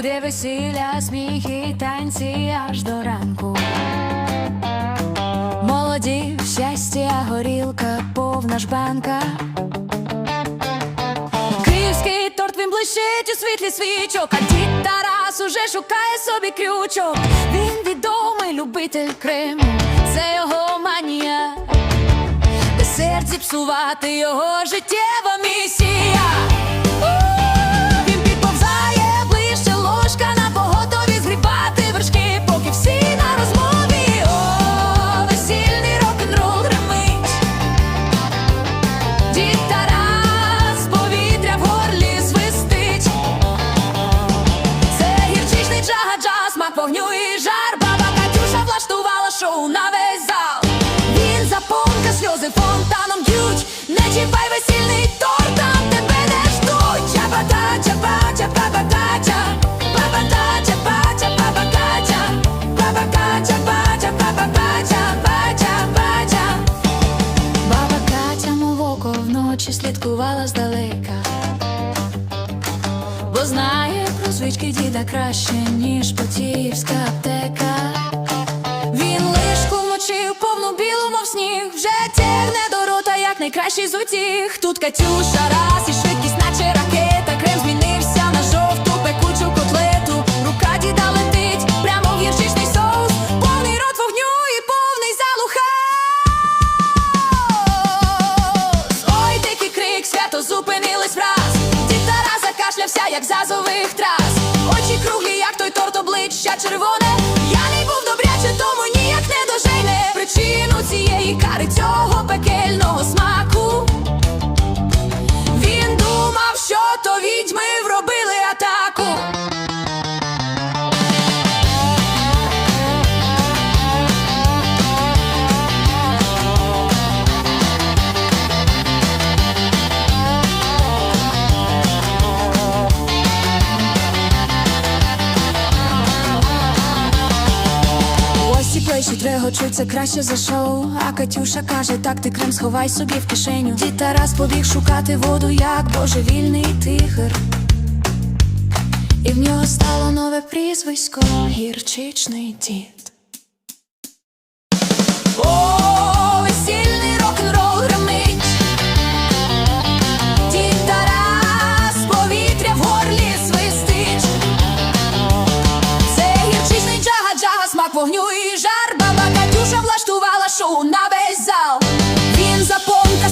весілля, сміхи, танці аж до ранку. Молоді, щастя, горілка, повна жбанка. Київський торт він блищить у світлі свічок, а дід Тарас уже шукає собі крючок. Він відомий любитель Криму, це його манія. Десерт зіпсувати його життєва місія. На весь зал. Він запомка, сльози фонтаном б'ють. Не чіпай весільний торт, там тебе не ждуть. Чапата, чапа, чапа, бакача. Бабата, чапа, чапа, бакача. Бабака, чапа, чапа, бакача. Бача, бача. Баба Катя, мов око вночі слідкувала здалека. Бо знає про звички діда краще, ніж потіївська аптека. Найкращий з утіх. Тут Катюша раз і швидкість, наче ракета. Крем змінився на жовту пекучу котлету. Рука діда летить прямо в гірчичний соус. Повний рот вогню і повний залуха. Ой, дикий крик, свято зупинились враз. Дід Тарас закашлявся, як зазових трас. Очі круглі, як той торт обличчя червоне. Регочуться краще за шоу, а Катюша каже, так ти крем сховай собі в кишеню. Дід Тарас побіг шукати воду, як божевільний тигр. І в нього стало нове прізвисько гірчичний дід. О, весільний рок-н-рол гримить. Дід Тарас повітря в горлі свистить. Це гірчичний джага, джага, смак вогню і жар.